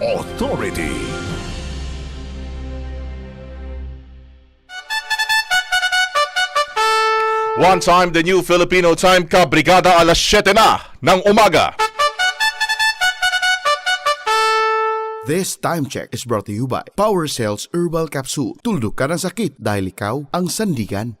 authority. One time, the new Filipino time ka, Brigada alas 7 na ng umaga. This time check is brought to you by Power Cells Herbal Capsule. Tuldok ka ng sakit dahil ikaw ang sandigan.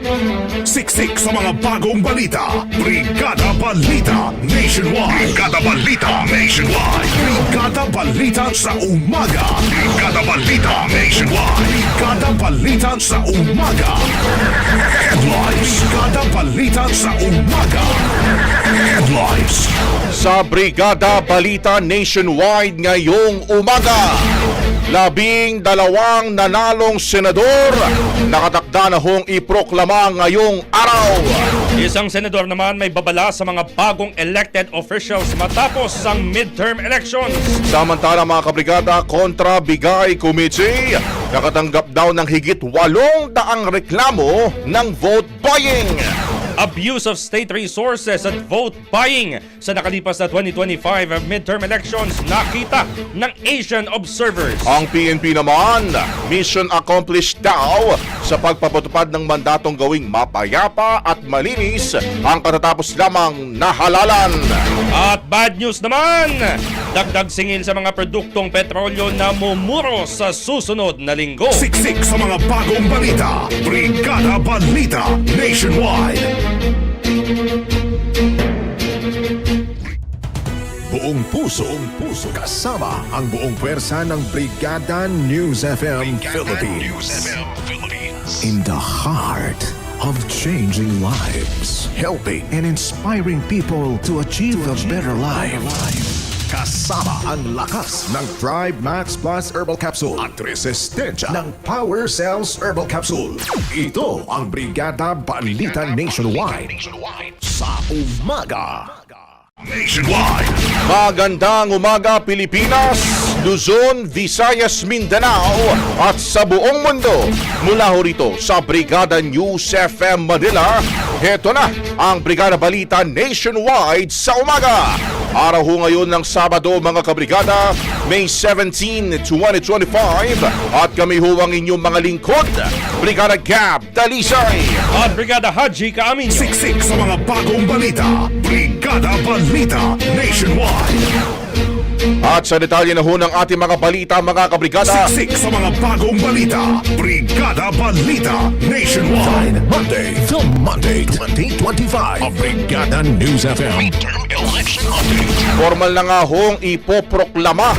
Siksik sa mga bagong balita. Brigada Balita Nationwide. Brigada Balita Nationwide. Brigada Balita sa umaga. Brigada Balita Nationwide. Brigada Balita sa umaga. Headlines. Brigada Balita sa umaga. Headlines. Sa Brigada Balita Nationwide ngayong umaga. Labing dalawang nanalong senador nakatakda na hong iproklama ngayong araw. Isang senador naman may babala sa mga bagong elected officials matapos ang midterm elections. Samantala mga kabrigada, kontra Bigay Committee, nakatanggap daw ng higit walong daang reklamo ng vote buying. Abuse of state resources at vote buying sa nakalipas na 2025 midterm elections nakita ng Asian observers. Ang PNP naman, mission accomplished daw sa pagpapatupad ng mandatong gawing mapayapa at malinis ang katatapos lamang nahalalan. At bad news naman, dagdag singil sa mga produktong petrolyo na mumuro sa susunod na linggo. Siksik sa mga bagong balita. Brigada Balita Nationwide. Buong puso, buong puso, kasama ang buong pwersa ng Brigada News FM Philippines. In the heart of changing lives, helping and inspiring people to achieve a better life. Kasama ang lakas ng Thrive Max Plus Herbal Capsule at resistensya ng Power Cells Herbal Capsule. Ito ang Brigada Balita Nationwide sa umaga. Nationwide. Magandang umaga Pilipinas, Luzon, Visayas, Mindanao at sa buong mundo. Mula ho rito sa Brigada News FM Manila, heto na ang Brigada Balita Nationwide sa umaga. Araw ho ngayon ng Sabado mga kabrigada, May 17, 2025 at kami ho ang inyong mga lingkod, Brigada Gab Dalisay. At Brigada Haji Kaaminyo. Siksik sa mga bagong balita. Brigada Balita Nationwide. At sa detalye na ho ng ating mga balita mga kabrigada, Siksik sa mga bagong balita. Brigada Balita Nationwide. Monday till Monday 2025 of Brigada News FM. Formal na nga hong ipoproklama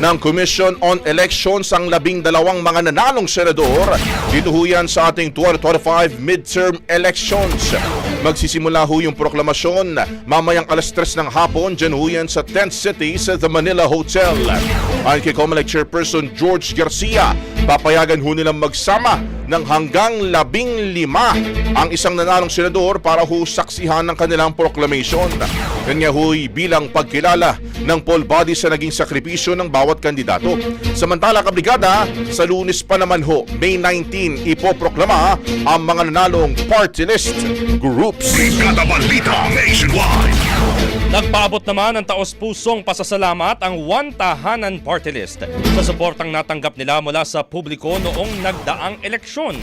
ng Commission on Elections ang labing dalawang mga nanalong senador dito ho yan sa ating 2025 midterm elections. Magsisimula ho yung proklamasyon mamayang alas 3 ng hapon dyan ho yan sa Tent City sa The Manila Hotel. Ayon kay Comelec Chairperson George Garcia, papayagan ho nilang magsama ng hanggang labing lima ang isang nanalong senador para ho saksihan ng kanilang proclamation. Yan nga ho'y bilang pagkilala ng poll body sa naging sakripisyo ng bawat kandidato. Samantala kabrigada, sa lunes pa naman ho, May 19, ipoproklama ang mga nanalong party list groups. Brigada Balita Nationwide. Nagpaabot naman ng taos-pusong pasasalamat ang One Tahanan Party List sa suportang natanggap nila mula sa publiko noong nagdaang eleksyon.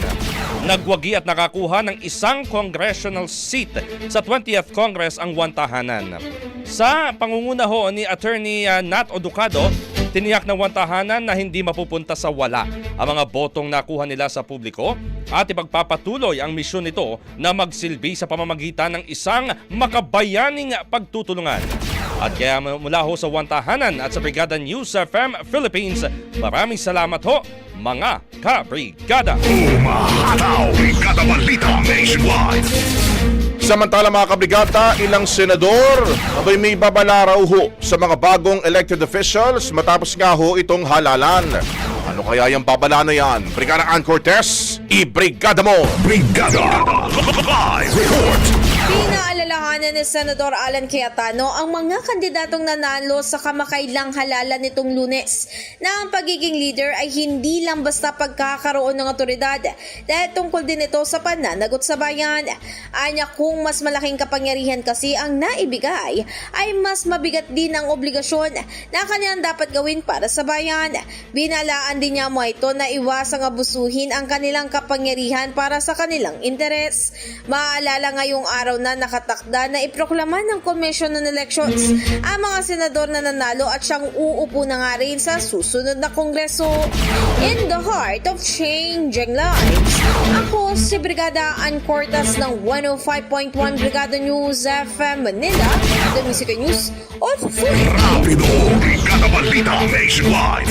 Nagwagi at nakakuha ng isang congressional seat sa 20th Congress ang One Tahanan. Sa pangunguna ho ni Attorney uh, Nat Oducado, Tiniyak ng wantahanan na hindi mapupunta sa wala ang mga botong nakuha nila sa publiko at ipagpapatuloy ang misyon nito na magsilbi sa pamamagitan ng isang makabayaning pagtutulungan. At kaya mula ho sa wantahanan at sa Brigada News FM Philippines, maraming salamat ho mga ka-brigada. Umahataw. Brigada Balita Nationwide. Samantala mga kabrigata, ilang senador abay may babala raw ho sa mga bagong elected officials matapos nga ho itong halalan. Ano kaya yung babala na yan? Brigada Ann Cortez, i-brigada mo! Brigada. Live report. Pinaalalahanan ni Senador Alan Cayetano ang mga kandidatong nanalo sa kamakailang halalan nitong lunes na ang pagiging leader ay hindi lang basta pagkakaroon ng otoridad dahil tungkol din ito sa pananagot sa bayan. Anya kung mas malaking kapangyarihan kasi ang naibigay ay mas mabigat din ang obligasyon na kanyang dapat gawin para sa bayan. Binalaan din niya mo ito na iwasang abusuhin ang kanilang kapangyarihan para sa kanilang interes. Maalala ngayong araw na nakatakda na iproklama ng Commission on Elections ang mga senador na nanalo at siyang uupo na nga rin sa susunod na kongreso. In the heart of changing lives, ako si Brigada Ann Cortas ng 105.1 Brigada News FM Manila, The Music News Balita Nationwide.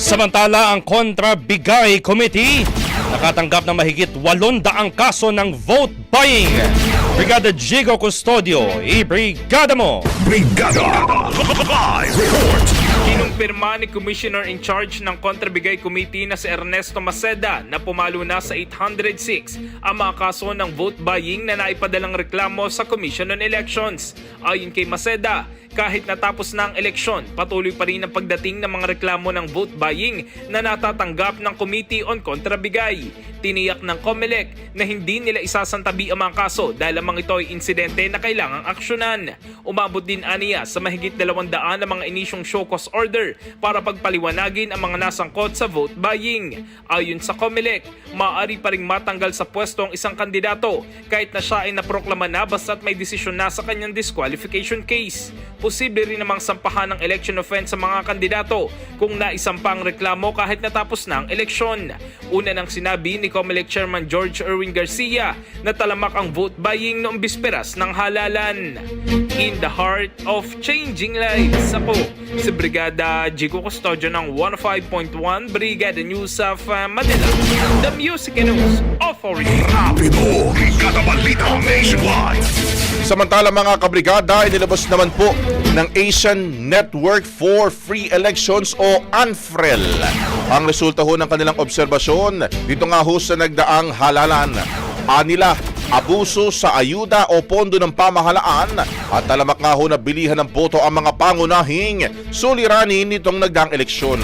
Samantala, ang Kontra Bigay Committee nakatanggap ng mahigit 800 kaso ng vote buying. Brigada Jigo Custodio, i-brigada mo! Brigada. Live report. Kinumpirma ni Commissioner in charge ng Kontrabigay Committee na si Ernesto Maceda na pumalo na sa 806 ang mga kaso ng vote buying na naipadalang reklamo sa Commission on Elections. Ayon kay Maceda, kahit natapos na ang eleksyon, patuloy pa rin ang pagdating ng mga reklamo ng vote buying na natatanggap ng Committee on Kontrabigay. Tiniyak ng COMELEC na hindi nila isasantabi ang mga kaso dahil ang mga ito ay insidente na kailangang aksyonan. Umabot din aniya sa mahigit 200 na mga inisyong show cause order para pagpaliwanagin ang mga nasangkot sa vote buying. Ayon sa COMELEC, maaari pa ring matanggal sa pwesto ang isang kandidato kahit na siya ay naproklama na basta't may desisyon na sa kanyang disqualification case. Posible rin namang sampahan ng election offense sa mga kandidato kung naisampa ang reklamo kahit natapos na ang eleksyon. Una nang sinabi ni COMELEC Chairman George Erwin Garcia na talamak ang vote buying noong bisperas ng halalan. In the heart of changing lives, ako si Brigada Jigo Custodio ng 105.1 Brigada News of uh, Manila, The Music and News Authority. Rapido. Brigada Balita Nationwide. Samantala mga kabrigada, inilabas naman po ng Asian Network for Free Elections o ANFREL. Ang resulta ho ng kanilang obserbasyon dito nga ho sa nagdaang halalan. Anila, abuso sa ayuda o pondo ng pamahalaan at talamak nga ho na bilihan ng boto ang mga pangunahing suliranin nitong nagdaang eleksyon.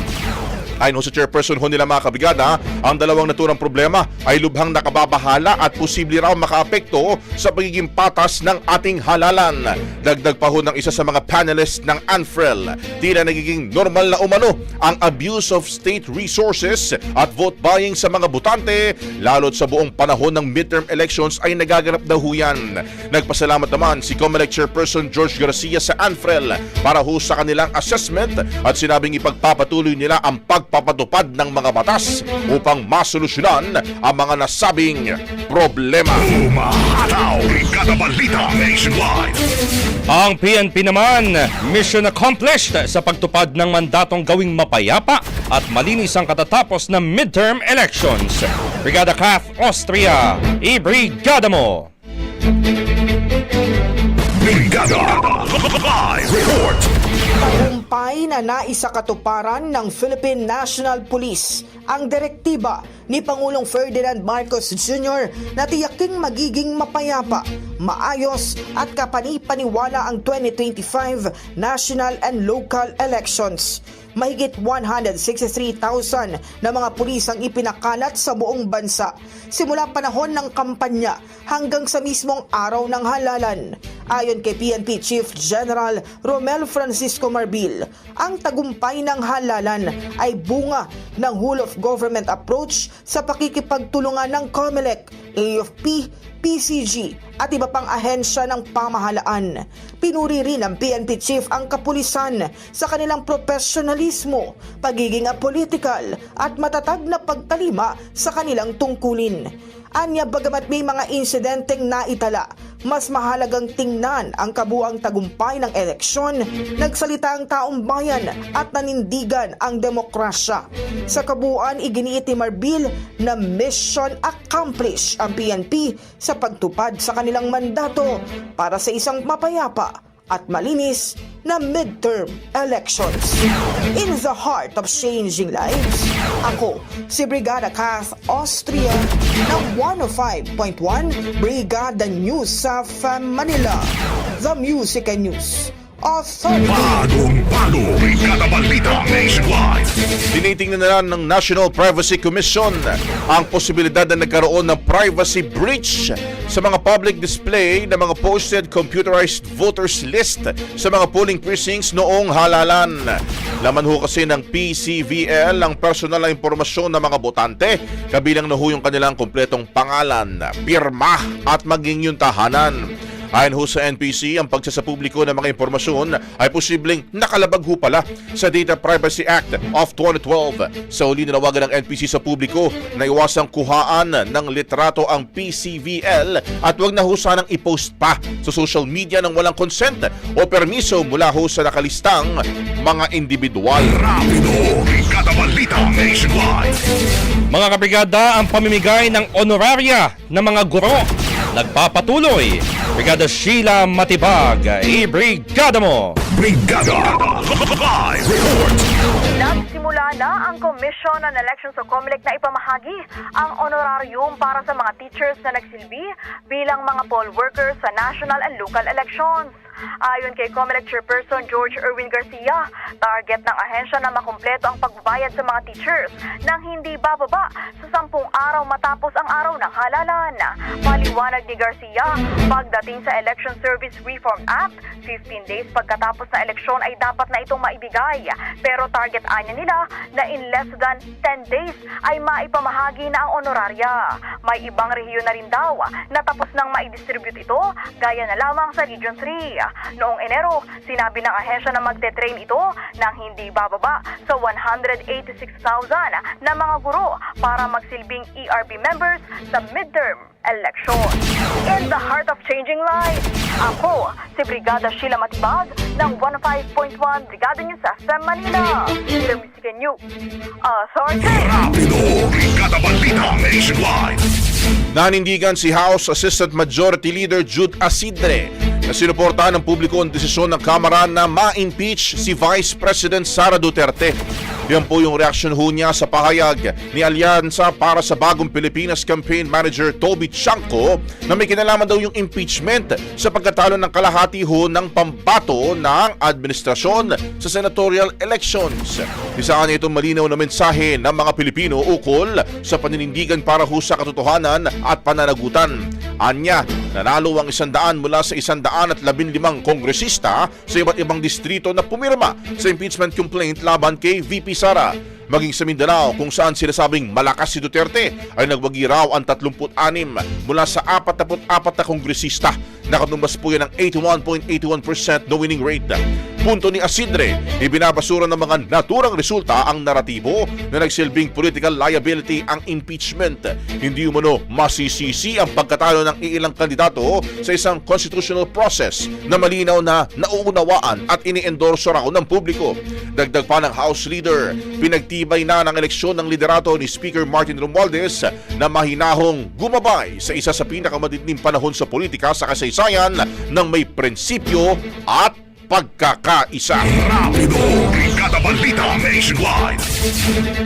Ayon sa chairperson ho nila mga kabigada, ang dalawang naturang problema ay lubhang nakababahala at posible raw makaapekto sa pagiging patas ng ating halalan. Dagdag pa ho ng isa sa mga panelists ng ANFREL, tila nagiging normal na umano ang abuse of state resources at vote buying sa mga butante, lalo't sa buong panahon ng midterm elections ay nagaganap daw ho yan. Nagpasalamat naman si COMELEC Chairperson George Garcia sa ANFREL para ho sa kanilang assessment at sinabing ipagpapatuloy nila ang pagpapatupad ng mga batas upang masolusyonan ang mga nasabing problema. Umahataw. Brigada Balita Nationwide. Ang PNP naman, mission accomplished sa pagtupad ng mandatong gawing mapayapa at malinis ang katatapos ng midterm elections. Brigada Kath Austria, i-brigada mo! Brigada Live Report Tagumpay na naisakatuparan ng Philippine National Police ang direktiba ni Pangulong Ferdinand Marcos Jr. na tiyaking magiging mapayapa, maayos at kapani-paniwala ang 2025 national and local elections. Mahigit 163,000 na mga pulis ang ipinakalat sa buong bansa simula panahon ng kampanya hanggang sa mismong araw ng halalan. Ayon kay PNP Chief General Romel Francisco Marbil, ang tagumpay ng halalan ay bunga ng whole of government approach sa pakikipagtulungan ng COMELEC, AFP, PCG at iba pang ahensya ng pamahalaan. Pinuri rin ng PNP Chief ang kapulisan sa kanilang profesionalismo, pagiging apolitical at matatag na pagtalima sa kanilang tungkulin. Anya bagamat may mga insidenteng naitala, mas mahalagang tingnan ang kabuang tagumpay ng eleksyon, nagsalita ang taong bayan at nanindigan ang demokrasya. Sa kabuuan, iginiit ni Marbil na mission accomplished ang PNP sa pagtupad sa kanilang mandato para sa isang mapayapa at malinis na midterm elections. In the heart of changing lives, ako si Brigada Kath Austria ng 105.1 Brigada News sa Manila. The Music and News Authority. Bagong bago Brigada Balita Nationwide Tinitingnan na ng National Privacy Commission ang posibilidad na nagkaroon ng privacy breach sa mga public display ng mga posted computerized voters list sa mga polling precincts noong halalan. Laman ho kasi ng PCVL ang personal na impormasyon ng mga botante, kabilang na ho yung kanilang kompletong pangalan, pirma at maging yung tahanan. Ayon ho sa NPC, ang pagsasapubliko ng mga impormasyon ay posibleng nakalabag ho pala sa Data Privacy Act of 2012. Sa uli nanawagan ng NPC sa publiko na iwasang kuhaan ng litrato ang PCVL at wag na ho sanang i-post pa sa social media ng walang consent o permiso mula ho sa nakalistang mga individual. Rapido Brigada Balita Nationwide Mga kabrigada, ang pamimigay ng honoraria ng mga guro nagpapatuloy. Brigada Sheila Matibag, i-brigada mo! Brigada Live Report Nagsimula na ang Commission on Elections o COMELEC na ipamahagi ang honorarium para sa mga teachers na nagsilbi bilang mga poll workers sa national and local elections. Ayon kay COMELEC Chairperson George Erwin Garcia, target ng ahensya na makumpleto ang pagbabayad sa mga teachers nang hindi bababa sa sampung araw matapos ang araw ng halalan. Paliwanag ni Garcia, pagdating sa Election Service Reform Act, 15 days pagkatapos na eleksyon ay dapat na itong maibigay. Pero target anya nila na in less than 10 days ay maipamahagi na ang honoraria. May ibang rehiyon na rin daw na tapos nang maidistribute ito, gaya na lamang sa Region 3. Noong Enero, sinabi ng ahensya na magte-train ito nang hindi bababa sa 186,000 na mga guro para magsilbing ERB members sa midterm election. In the heart of changing lives, ako si Brigada Sheila Matibag ng 105.1 Brigada News FM Manila. The Music News Authority. Rapido Brigada Balita Nationwide Nanindigan si House Assistant Majority Leader Jude Asidre na sinuportahan ng publiko ang desisyon ng Kamara na ma-impeach si Vice President Sara Duterte. Yan po yung reaksyon ho niya sa pahayag ni Alyansa para sa Bagong Pilipinas Campaign Manager Toby Chanco na may kinalaman daw yung impeachment sa pagkatalo ng kalahati ho ng pambato ng administrasyon sa senatorial elections. Isaan itong malinaw na mensahe ng mga Pilipino ukol sa paninindigan para ho sa katotohanan at pananagutan. Anya, nanalo ang isandaan mula sa isandaan at labinlimang kongresista sa iba't ibang distrito na pumirma sa impeachment complaint laban kay VP Sara. Maging sa Mindanao kung saan sinasabing malakas si Duterte ay nagwagi raw ang 36 mula sa 44 na kongresista. Nakatumbas po yan ng 81.81% na winning rate. Punto ni Asidre, ibinabasura ng mga naturang resulta ang naratibo na nagsilbing political liability ang impeachment. Hindi umano masisisi ang pagkatalo ng iilang kandidato sa isang constitutional process na malinaw na nauunawaan at ini-endorso raw ng publiko. Dagdag pa ng House Leader, pinagtibay na ng eleksyon ng liderato ni Speaker Martin Romualdez na mahinahong gumabay sa isa sa pinakamadidling panahon sa politika sa kasaysayan ng may prinsipyo at pagkakaisa. Rapido! Brigada Balita Nationwide!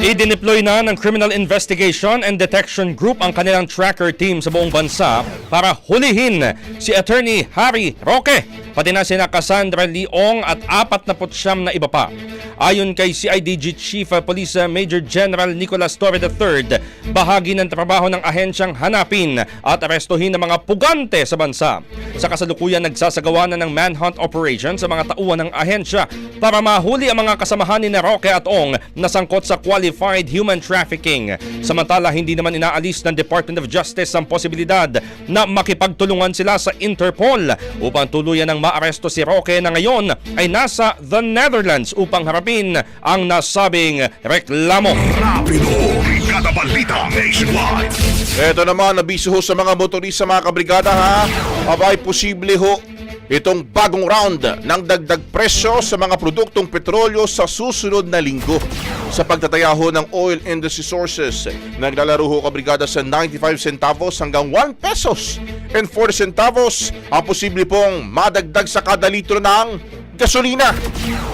Idineploy na ng Criminal Investigation and Detection Group ang kanilang tracker team sa buong bansa para hulihin si Attorney Harry Roque, pati na sina Cassandra Leong at 49 na iba pa. Ayon kay CIDG Chief of Police Major General Nicolas Torre III, bahagi ng trabaho ng ahensyang hanapin at arestuhin ng mga pugante sa bansa. Sa kasalukuyan, nagsasagawa na ng manhunt operation sa mga tauhan ng ahensya para mahuli ang mga kasamahan ni Roque at Ong na sangkot sa qualified human trafficking. Samantala, hindi naman inaalis ng Department of Justice ang posibilidad na makipagtulungan sila sa Interpol upang tuluyan ng maaresto si Roque na ngayon ay nasa the Netherlands upang harapin ang nasabing reklamo. Rapido! Brigada Balita Nationwide! Ito naman, nabiso ho sa mga motorista mga kabrigada ha. Abay, posible ho itong bagong round ng dagdag presyo sa mga produktong petrolyo sa susunod na linggo. Sa pagtataya ho ng oil industry sources, naglalaro ho kabrigada sa 95 centavos hanggang 1 pesos and 40 centavos ang posible pong madagdag sa kada litro ng gasolina.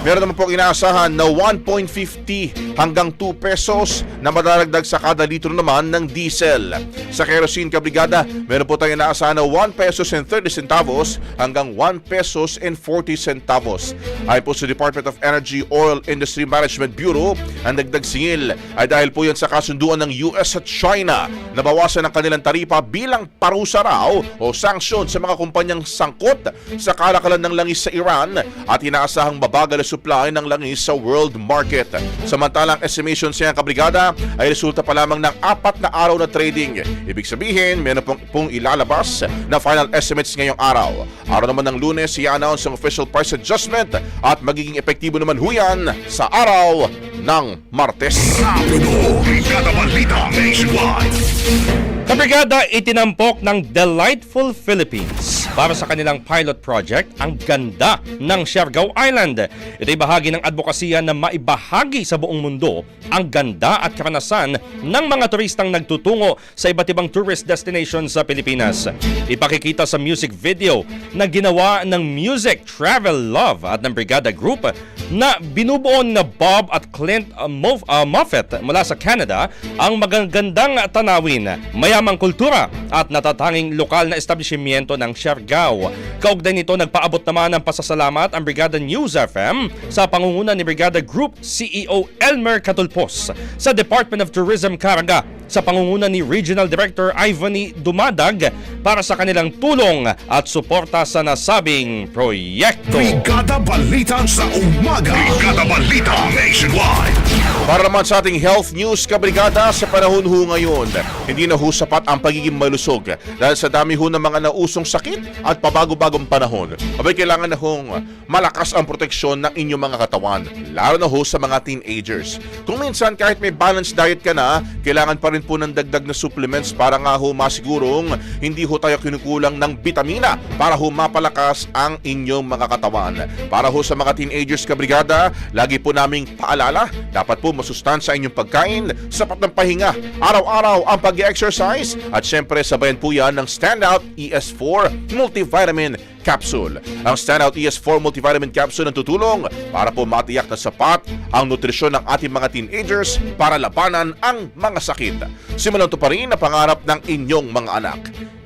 Meron naman pong inaasahan na 1.50 hanggang 2 pesos na madadagdag sa kada litro naman ng diesel. Sa kerosene kabrigada, meron po tayong inaasahan na 1 pesos and 30 centavos hanggang 1 pesos and 40 centavos. Ay po sa Department of Energy Oil Industry Management Bureau, ang dagdag singil ay dahil po yan sa kasunduan ng US at China na bawasan ang kanilang taripa bilang parusa raw o sanksyon sa mga kumpanyang sangkot sa kalakalan ng langis sa Iran at inaasahang babagal na supply ng langis sa world market. Samantalang estimation siya kabrigada ay resulta pa lamang ng apat na araw na trading. Ibig sabihin, meron pong, pong ilalabas na final estimates ngayong araw. Araw naman ng lunes, i-announce ang official price adjustment at magiging epektibo naman huyan sa araw ng Martes. Rapido! Brigada! Kabrigada itinampok ng Delightful Philippines para sa kanilang pilot project ang ganda ng Siargao Island. Ito'y bahagi ng advokasya na maibahagi sa buong mundo ang ganda at karanasan ng mga turistang nagtutungo sa iba't ibang tourist destinations sa Pilipinas. Ipakikita sa music video na ginawa ng Music Travel Love at ng Brigada Group na binubuo na Bob at Clint uh, Moff- uh, Moffat mula sa Canada ang magagandang tanawin, mayamang kultura at natatanging lokal na establishmento ng Siargao. Kaugnay nito nagpaabot naman ng pasasalamat ang Brigada News FM sa pangunguna ni Brigada Group CEO Elmer Catulpos sa Department of Tourism Caraga sa pangunguna ni Regional Director Ivany Dumadag para sa kanilang tulong at suporta sa nasabing proyekto. Brigada Balita sa umaga! Brigada Balita Nationwide! Para naman sa ating health news kabrigada sa panahon ho ngayon, hindi na ho sapat ang pagiging malusog dahil sa dami ho ng mga nausong sakit at pabago-bagong panahon. Abay kailangan na hong malakas ang proteksyon ng inyong mga katawan, lalo na ho sa mga teenagers. Kung minsan kahit may balanced diet ka na, kailangan pa rin po ng dagdag na supplements para nga ho masigurong hindi ho tayo kinukulang ng bitamina para ho mapalakas ang inyong mga katawan. Para ho sa mga teenagers kabrigada, lagi po naming paalala, dapat po masustansya inyong pagkain, sapat ng pahinga, araw-araw ang pag-exercise at syempre sabayan po yan ng Standout ES4 Multivitamin Capsule. Ang Standout ES4 Multivitamin Capsule ang tutulong para po matiyak na sapat ang nutrisyon ng ating mga teenagers para labanan ang mga sakit. Simulan to pa rin na pangarap ng inyong mga anak.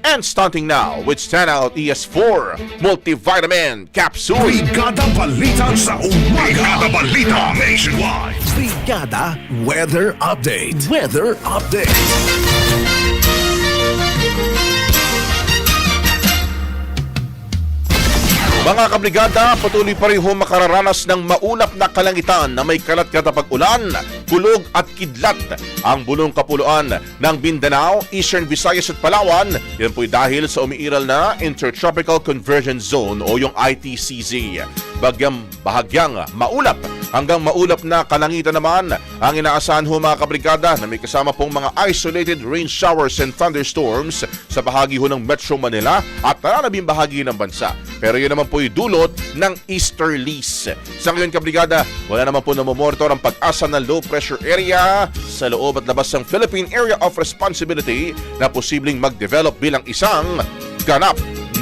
And starting now with Standout ES4 Multivitamin Capsule. Brigada Balita sa umaga! Brigada Balita Nationwide! Brigada Weather Update. Weather Update. Mga kabrigada, patuloy pa rin ho makararanas ng maulap na kalangitan na may kalat katapag ulan, kulog at kidlat ang bulong kapuluan ng Mindanao, Eastern Visayas at Palawan. Yan po'y dahil sa umiiral na Intertropical Convergence Zone o yung ITCZ. Bagyang bahagyang maulap hanggang maulap na kalangitan naman ang inaasahan ho mga kabrigada na may kasama pong mga isolated rain showers and thunderstorms sa bahagi ho ng Metro Manila at naranabing bahagi ng bansa. Pero yun naman po'y dulot ng easterlies. Sa ngayon kabrigada, wala naman po namomonitor ang pag-asa ng low pressure area sa loob at labas ng Philippine Area of Responsibility na posibleng mag-develop bilang isang ganap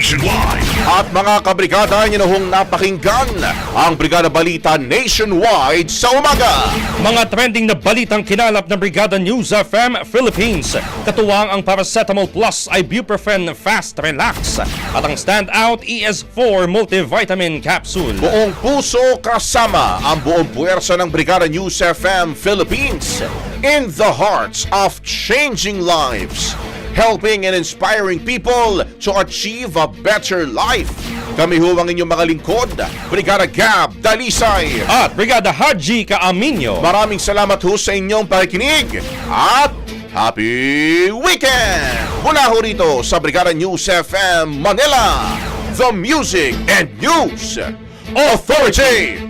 Nationwide. At mga kabrigada, nyo na hong napakinggan ang Brigada Balita Nationwide sa umaga. Mga trending na balitang kinalap ng Brigada News FM Philippines. Katuwang ang Paracetamol Plus Ibuprofen Fast Relax at ang Standout ES4 Multivitamin Capsule. Buong puso kasama ang buong puwersa ng Brigada News FM Philippines in the hearts of changing lives. Helping and inspiring people to achieve a better life. Kami ho ang inyong mga lingkod, Brigada Gab Dalisay. At Brigada Haji Kaaminyo. Maraming salamat ho sa inyong pakikinig at Happy Weekend! Mula ho rito sa Brigada News FM Manila, The Music and News Authority!